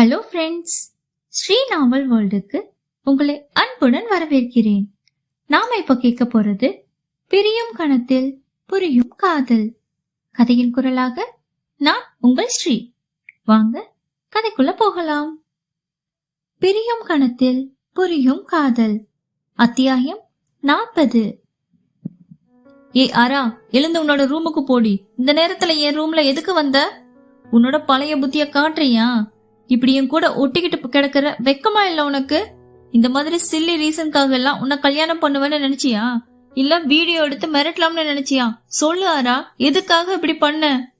Hello friends Sri novel வேர்ல்டுக்கு உங்களை அன்புடன் வரவேற்கிறேன். நாம இப்ப கேட்க போறது பிரியும் கணத்தில் புரியும் காதல். கதையின் குரலாக நான் உங்கள் ஸ்ரீ. வாங்க கதைக்குள்ள போகலாம். பிரியும் கணத்தில் புரியும் காதல். அத்தியாயம் நாற்பது. ஏ அரா எழுந்து உன்னோட ரூமுக்கு போடி. இந்த நேரத்துல என் ரூம்ல எதுக்கு வந்த? உன்னோட பழைய புத்திய காட்டுறியா? இப்படி என் கூட ஒட்டிக்கிட்டு கிடக்குற வெக்கமா இல்ல உனக்கு? இந்த மாதிரி சில்லி ரீசன்காக எல்லாம் உன்னை கல்யாணம் பண்ணுவேன்னு நினைச்சியா? இல்ல வீடியோ எடுத்து மிரட்டலாம்னு நினைச்சியா? சொல்லு ஆரா எதுக்காக இப்படி பண்ண?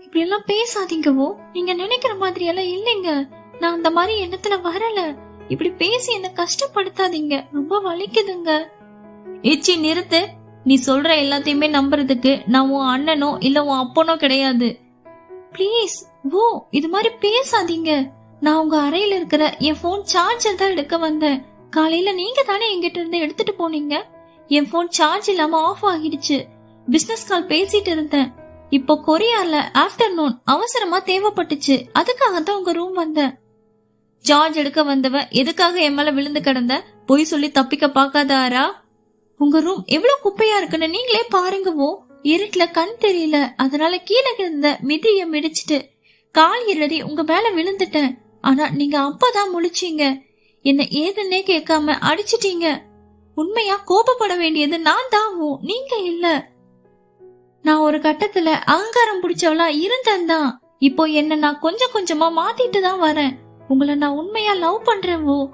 இப்படி எல்லாம் பேசாதீங்கவோ நீங்க நினைக்கிற மாதிரி எல்லாம் இல்லைங்க. நான் அந்த மாதிரி எண்ணத்துல வரல. இப்படி பேசி என்ன கஷ்டப்படுத்தாதீங்க. ரொம்ப வலிக்குதுங்க. ஏச்சி நிறுத்து. நீ சொல்ற எல்லாத்தையுமே நம்புறதுக்கு நான் உன் அண்ணனோ இல்ல உன் அப்பனோ கிடையாது. ப்ளீஸ் ஓ இது மாதிரி பேசாதீங்க. நான் உங்க அறையில இருக்கிற என் போன் சார்ஜர் தான் எடுக்க வந்தேன். காலையில நீங்க தானே எங்கிட்ட இருந்து எடுத்துட்டு போனீங்க? என் போன் சார்ஜ் இல்லாம ஆஃப் ஆகிடுச்சு. பிசினஸ் கால் பேசிட்டு இருந்தேன். இப்போ கொரியால ஆஃப்டர்நூன் அவசரமா தேவைப்பட்டுச்சு. அதுக்காக தான் உங்க ரூம் வந்தேன். சார்ஜ் எடுக்க வந்தவ எதுக்காக என் மேல விழுந்து கிடந்த? பொய் சொல்லி தப்பிக்க பாக்காதாரா உங்க ரூம் எவ்வளவு குப்பையா இருக்குன்னு நீங்களே பாருங்கவோ இருட்டுல கண் தெரியல. அதனால கீழே கிடந்த மிதிய மிதிச்சிட்டு கால் இடறி உங்க மேல விழுந்துட்டேன். ஆனா நீங்க அப்பதான் முழிச்சீங்க. என்ன ஏதுன்னே கேட்காம அடிச்சிட்டீங்க. உண்மையா கோபப்பட வேண்டியது நான் தான் நீங்க இல்ல. நான் ஒரு கட்டத்துல அகங்காரம் பிடிச்சவளா இருந்தேன் தான். இப்போ என்ன நான் கொஞ்சம் கொஞ்சமா மாத்திட்டு தான் வரேன். உங்களை நான் உண்மையா லவ் பண்றேன் ஓ.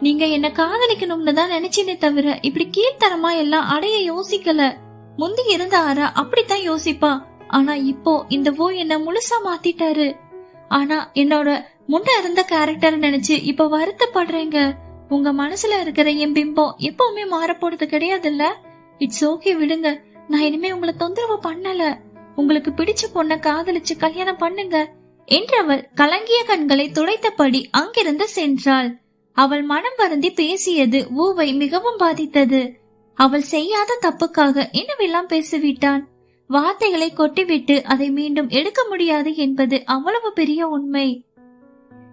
நீங்க என்ன காதலிக்கணும்னு தான் நினைச்சேனே தவிர இப்படி கீழ்த்தரமா எல்லாம் அடைய யோசிக்கல. முந்தி இருந்த ஆரா அப்படித்தான் யோசிப்பா. ஆனா இப்போ இந்த ஓ என்ன முழுசா மாத்திட்டாரு. ஆனா என்னோட முன்ன இருந்த கேரக்டர் நினைச்சு இப்ப வருத்தப்படுறேங்க. உங்க மனசுல இருக்கிற என் பிம்பம் எப்பவுமே மாறப்போறது கிடையாதுல்ல? இட்ஸ் ஓகே விடுங்க. நான் இனிமே உங்களை தொந்தரவு பண்ணல. உங்களுக்கு பிடிச்ச பொண்ண காதலிச்சு கல்யாணம் பண்ணுங்க. என்றவள் கலங்கிய கண்களை துடைத்தபடி அங்கிருந்து சென்றாள். அவள் மனம் வருந்தி பேசியது ஊவை மிகவும் பாதித்தது. அவள் செய்யாத தப்புக்காக என்னவெல்லாம் பேசிவிட்டான்? வார்த்தைகளை கொட்டிவிட்டு அதை மீண்டும் எடுக்க முடியாது என்பது அவ்வளவு பெரிய உண்மை.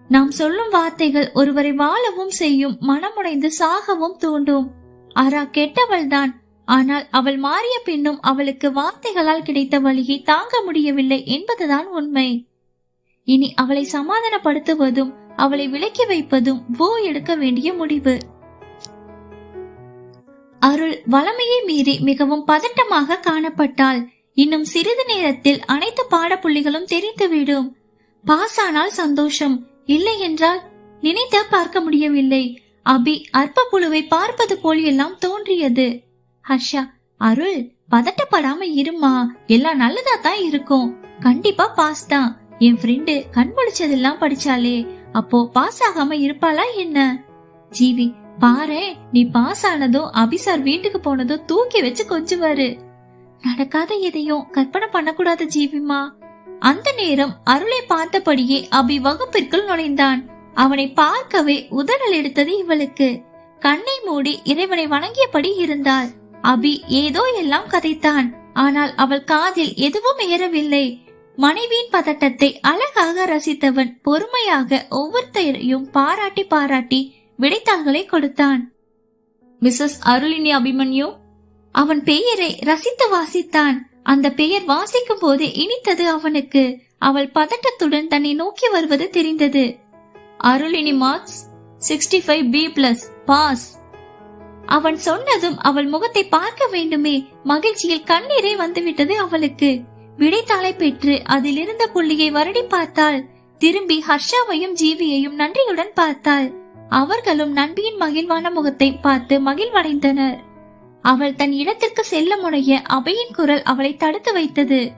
நாம் சொல்லும் வார்த்தைகள் ஒருவரை வாழவும் செய்யும் மனமுடைந்து சாகவும் தூண்டும். அரா கெட்டவள்தான். ஆனால் அவள் மாறிய பின்னும் அவளுக்கு வார்த்தைகளால் கிடைத்த வழியை தாங்க முடியவில்லை என்பதுதான் உண்மை. இனி அவளை சமாதானப்படுத்துவதும் அவளை விலக்கி வைப்பதும் ஓ எடுக்க வேண்டிய முடிவு. அருள் வளமையை மீறி மிகவும் பதட்டமாக காணப்பட்டாள். இன்னும் சிறிது நேரத்தில் அனைத்து பாடப்புள்ளிகளும் தெரிந்துவிடும் பாஸ் ஆனால் சந்தோஷம். இல்லை என்றால் நினைத்த பார்க்க முடியவில்லை. அபி அற்ப புழுவை பார்ப்பது போல் எல்லாம் தோன்றியது. ஹர்ஷா அருள் பதட்டப்படாம இருமா எல்லாம் நல்லதா தான் இருக்கும். கண்டிப்பா பாஸ் தான் என் ஃப்ரெண்டு கண் முழிச்சதெல்லாம் படிச்சாலே அப்போ பாஸ் ஆகாம இருப்பாளா என்ன? ஜீவி பாரு நீ பாஸ் ஆனதும் அபிசார் வீட்டுக்கு போனதும் தூக்கி வச்சு கொஞ்சுவாரு. நடக்காத எதையும் கற்பனை பண்ணக்கூடாது ஜீவிமா. அந்த நேரம் அருளை பார்த்தபடியே அபி வகுப்பிற்குள் நுழைந்தான். அவனை பார்க்கவே உதறல் எடுத்தது இவளுக்கு. கண்ணை மூடி இறைவனை வணங்கியபடி இருந்தாள். அபி ஏதோ எல்லாம் கதைத்தான். ஆனால் அவள் காதில் எதுவும் ஏறவில்லை. மனைவியின் பதட்டத்தை அழகாக ரசித்தவன் பொறுமையாக ஒவ்வொருத்தரையும் பாராட்டி பாராட்டி விடைத்தாள்களை கொடுத்தான். மிஸ்ஸஸ் அருளினி அபிமன்யு அவன் பெயரை ரசித்து வாசித்தான். அந்த பெயர் வாசிக்கும் போது இனித்தது அவனுக்கு. அவள் பதட்டத்துடன் தன்னை நோக்கி வருவது தெரிந்தது. Arulini marks sixty five B plus pass அவன் சொன்னதும் அவள் முகத்தை பார்க்க வேண்டுமே மகிழ்ச்சியில் கண்ணீரே வந்துவிட்டது அவளுக்கு. விடைத்தாளை பெற்று அதிலிருந்த புள்ளியை வருடி பார்த்தாள். திரும்பி ஹர்ஷாவையும் ஜீவியையும் நன்றியுடன் பார்த்தாள். அவர்களும் நண்பியின் மகிழ்வான முகத்தை பார்த்து மகிழ்வடைந்தனர். அவள் தன் இடத்திற்கு செல்ல முனைய அபையின் குரல் அவளை தடுத்து வைத்தது.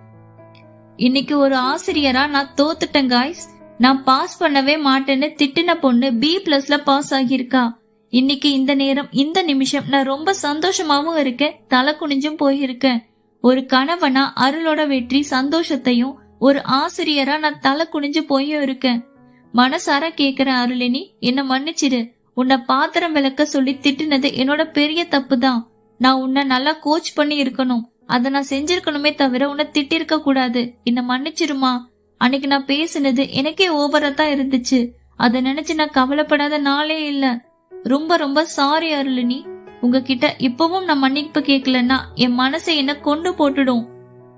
இன்னைக்கு ஒரு ஆசிரியரா நான் தோத்துட்டேன் காய்ஸ் நான் பாஸ் பண்ணவே மாட்டேன்னு திட்டின பொண்ணு பி பிளஸ்ல பாஸ் ஆகியிருக்கா. இன்னைக்கு இந்த நேரம் இந்த நிமிஷம் நான் ரொம்ப சந்தோஷமாவும் இருக்கேன் தலை குனிஞ்சும் போயிருக்கேன். ஒரு கணவனா அருளோட வெற்றி சந்தோஷத்தையும் ஒரு ஆசிரியரா நான் தலை குனிஞ்சு போயும் இருக்கேன். மனசார கேக்குற அருளினி என்ன மன்னிச்சிடு உன்னை பாத்திரம் விளக்க சொல்லி திட்டினது என்னோட பெரிய தப்பு தான் நான் உன்னை நல்லா கோச் பண்ணி இருக்கணும். அதை நான் செஞ்சிருக்கணுமே தவிர உன்னை திட்டிருக்க கூடாது. என்ன மன்னிச்சிருமா? அன்னைக்கு நான் பேசினது எனக்கே ஓவரா தான் இருந்துச்சு. அத நினைச்சு நான் கவலைப்படாத நாளே இல்ல. ரொம்ப ரொம்ப சாரி அருளினி. உங்ககிட்ட இப்பவும் நான் மன்னிப்பு கேட்கலன்னா என் மனசை என்ன கொண்டு போட்டுடும்.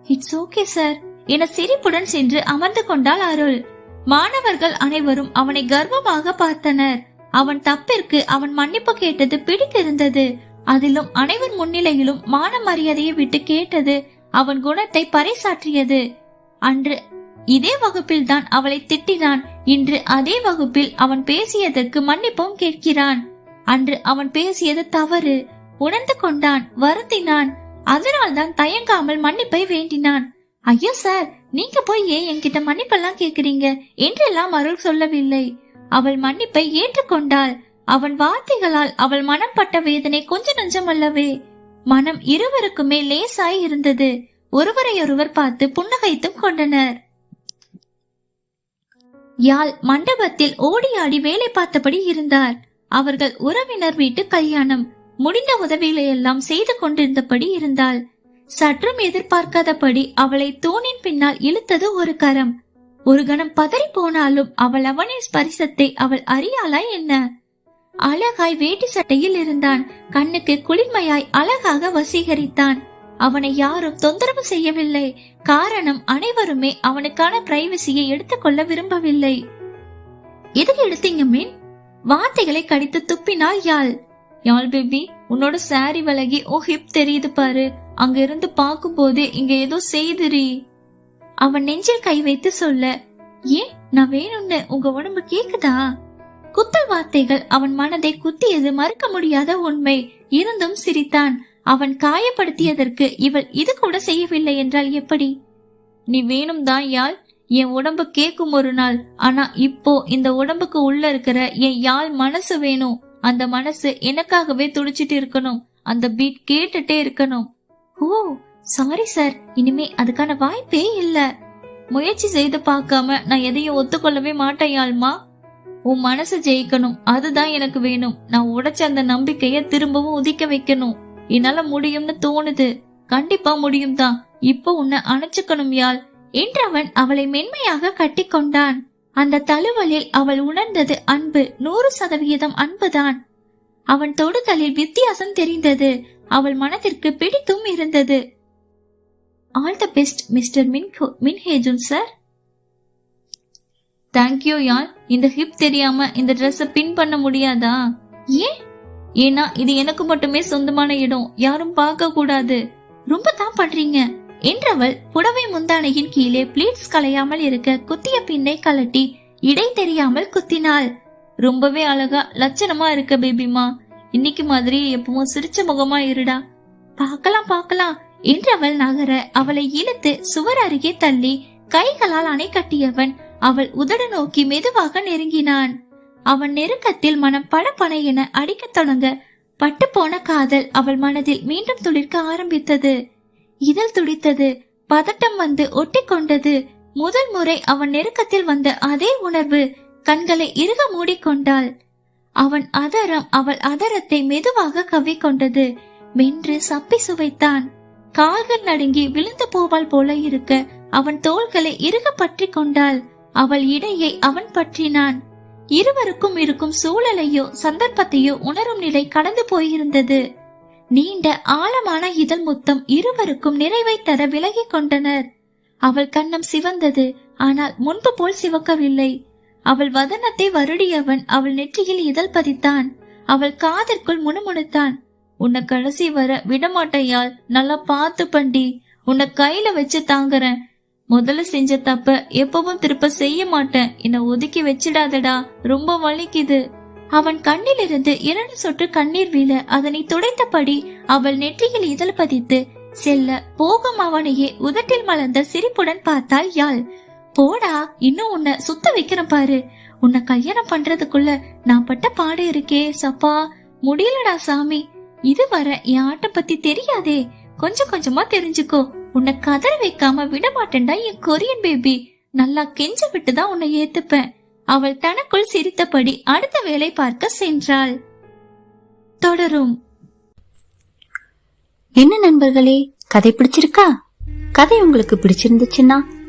இட்ஸ் ஓகே சார் என சிரிப்புடன் சென்று அமர்ந்து கொண்டாள் அருள். மாணவர்கள் அனைவரும் அவனை கர்வமாக பார்த்தனர். அவன் தப்பிற்கு அவன் மன்னிப்பு கேட்டது பிடித்திருந்தது. அதிலும் அனைவர் முன்னிலையிலும் மான மரியாதையை விட்டு கேட்டது அவன் குணத்தை பறைசாற்றியது. அன்று இதே வகுப்பில் தான் அவளை திட்டினான். இன்று அதே வகுப்பில் அவன் பேசியதற்கு மன்னிப்பும் கேட்கிறான். அன்று அவன் பேசியது தவறு. உணர்ந்து கொண்டான் வருந்தினான். அதனால் தான் தயங்காமல் மன்னிப்பை வேண்டினான். ஐயோ சார் நீங்க போய் ஏன் என்கிட்ட மன்னிப்பெல்லாம் கேக்குறீங்க? என்றெல்லாம் அருள் சொல்லவில்லை. அவள் மன்னிப்பை ஏற்றுக்கொண்டாள். அவன் வார்த்தைகளால் அவள் மனம் பட்ட வேதனை கொஞ்ச நஞ்சமல்லவே மனம் இருவருக்குமே லேசாய் இருந்தது. ஒருவரையொருவர் பார்த்து புன்னகைத்தும் கொண்டனர். யாழ் மண்டபத்தில் ஓடி ஆடி வேலை பார்த்தபடி இருந்தார். அவர்கள் உறவினர் வீட்டு கல்யாணம். முடிந்த உதவிகளை எல்லாம் செய்து கொண்டிருந்தபடி இருந்தாள். சற்றும் எதிர்பார்க்காதபடி அவளை தூணின் பின்னால் இழுத்தது ஒரு கரம். ஒரு கணம் பதறி போனாலும் அவள் அவனின் ஸ்பரிசத்தை அவள் அறியாளா என்ன? அழகாய் வேட்டி சட்டையில் இருந்தான். கண்ணுக்கு குளிர்மையாய் அழகாக வசீகரித்தான். அவனை யாரும் தொந்தரவு செய்யவில்லை. காரணம் அனைவருமே அவனுக்கான பிரைவசியை எடுத்துக்கொள்ள விரும்பவில்லை. எதுக்கு எடுத்தீங்க மீன்? வார்த்தைகளை கடித்து துப்பினாள் யாழ். யாழ் பேபி உன்னோட சாரி விலகி ஓ ஹிப் தெரியுது பாரு. அங்க இருந்து பார்க்கும் போதே இங்க ஏதோ செய்திரி அவன் நெஞ்சில் கை வைத்து சொல்ல ஏன்? நான் வேணும்னு உங்க உடம்பு கேக்குதா? குத்தல் வார்த்தைகள் அவன் மனதை குத்தியது மறுக்க முடியாத உண்மை. இருந்தும் சிரித்தான். அவன் காயப்படுத்தியதற்கு இவள் இது கூட செய்யவில்லை என்றால் எப்படி? நீ வேணும் தான் யாழ் என் உடம்பு கேக்கும் ஒரு நாள். ஆனா இப்போ இந்த உடம்புக்கு உள்ள இருக்கிற என் யாழ் மனசு வேணும். அந்த மனசு எனக்காகவே துடிச்சிட்டு இருக்கணும். அந்த பீட் கேட்டுட்டே இருக்கணும். ஓ சாரி சார் இனிமே அதுக்கான வாய்ப்பே இல்ல. முயற்சி செய்து பார்க்காம நான் எதையும் ஒத்துக்கொள்ளவே மாட்டேன் உன் மனசு ஜெயிக்கணும். அதுதான் எனக்கு வேணும். நான் உடைச்ச அந்த நம்பிக்கைய திரும்பவும் உதிக்க வைக்கணும். என்னால முடியும்னு தோணுது. கண்டிப்பா முடியும் தான். இப்போ உன்னை அணைச்சுக்கணும் யாழ். என்றவன் அவளை மென்மையாக கட்டிக்கொண்டான் அந்த தழுவலில் அவள் உணர்ந்தது அன்பு. நூறு சதவிகிதம் அன்புதான். அவன் தொடுதலில் வித்தியாசம் தெரிந்தது. அவள் மனதிற்கு பிடித்தும் இருந்தது. All the best mister Minho மின்ஹேஜுன் sir thank you யார் இந்த ஹிப் தெரியாம இந்த ட்ரெஸ் பின் பண்ண முடியாதா? ஏன்? ஏன்னா இது எனக்கு மட்டுமே சொந்தமான இடம். யாரும் பார்க்க கூடாது. ரொம்ப தான் பண்றீங்க என்றவள் புடவை முந்தானையின் கீழே பிளீட்ஸ் கலையாமல் இருக்க குத்திய பின்னை கலட்டி இடை தெரியாமல் குத்தினாள். ரொம்பவே அழகா லட்சணமா இருக்க பேபிமா இன்னைக்கு மாதிரி எப்பவும் சிரிச்ச முகமா இருடா. பார்க்கலாம் பார்க்கலாம். என்றவள் நகர அவளை இழுத்து சுவர் அருகே தள்ளி கைகளால் அணை கட்டியவன் அவள் உதடு நோக்கி மெதுவாக நெருங்கினான். அவன் நெருக்கத்தில் மனம் படபட என அடிக்கத் தொடங்க பட்டு போன காதல் அவள் மனதில் மீண்டும் துளிர்க்க ஆரம்பித்தது. இதழ் துடித்தது பதட்டம் வந்து ஒட்டிக்கொண்டது. முதல் முறை அவன் நெருக்கத்தில் வந்த அதே உணர்வு கண்களை இறுக மூடிக்கொண்டாள். அவன் அதரம் அவள் அதரத்தை மெதுவாக கவ்விக்கொண்டது. மென்று சப்பி சுவைத்தான். கால்கள் நடுங்கி விழுந்து போவாள் போல இருக்க அவன் தோள்களை இறுக பற்றி கொண்டாள். அவள் இடையை அவன் பற்றினான். இருவருக்கும் இருக்கும் சூழலையோ சந்தர்ப்பத்தையோ உணரும் நிலை கடந்து போயிருந்தது. நீண்ட ஆழமான இதழ் முத்தம் இருவருக்கும் நிறைவை தர விலகிக் கொண்டனர். அவள் கண்ணம் சிவந்தது ஆனால் முன்பு போல் சிவக்கவில்லை. அவள் வதனத்தை வருடியவன் அவள் நெற்றியில் இதழ் பதித்தான். அவள் காதற்குள் முணுமுணுத்தான். உன்னை கடைசி வர விடமாட்டையால் நல்லா பார்த்து பண்டி. உன்னை கையில வச்சு தாங்குறேன். முதல்ல செஞ்ச தப்ப எப்பவும் திருப்ப செய்ய மாட்டேன். என்ன ஒதுக்கி வச்சிடாதடா. ரொம்ப வலிக்குது. அவன் கண்ணிலிருந்து இரண்டு சொட்டு கண்ணீர் வீழ அதனை துடைத்தபடி அவள் நெற்றியில் இதழ் பதித்து செல்ல போகும் அவனையே உதட்டில் மலர்ந்த சிரிப்புடன் பார்த்தாள் யாழ். போடா இன்னும் உன்னை சுத்த வைக்கிறேன் பாரு. உன்னை கல்யாணம் பண்றதுக்குள்ள நான் பட்ட பாடு இருக்கே சப்பா. முடியலடா சாமி. இதுவரை என் ஆட்ட பத்தி தெரியாதே. கொஞ்சம் கொஞ்சமா தெரிஞ்சுக்கோ. உன்னை கதற வைக்காம விட மாட்டேன்டா என் கொரியன் பேபி. நல்லா கெஞ்ச விட்டு தான் உன்னை ஏத்துப்பேன். அவள் தனக்குள் சிரித்தபடி அடுத்த வேலை பார்க்க சென்றாள். தொடரும். என்ன நண்பர்களே கதை பிடிச்சிருக்கா? கதை உங்களுக்கு பிடிச்சிருந்துச்சுன்னா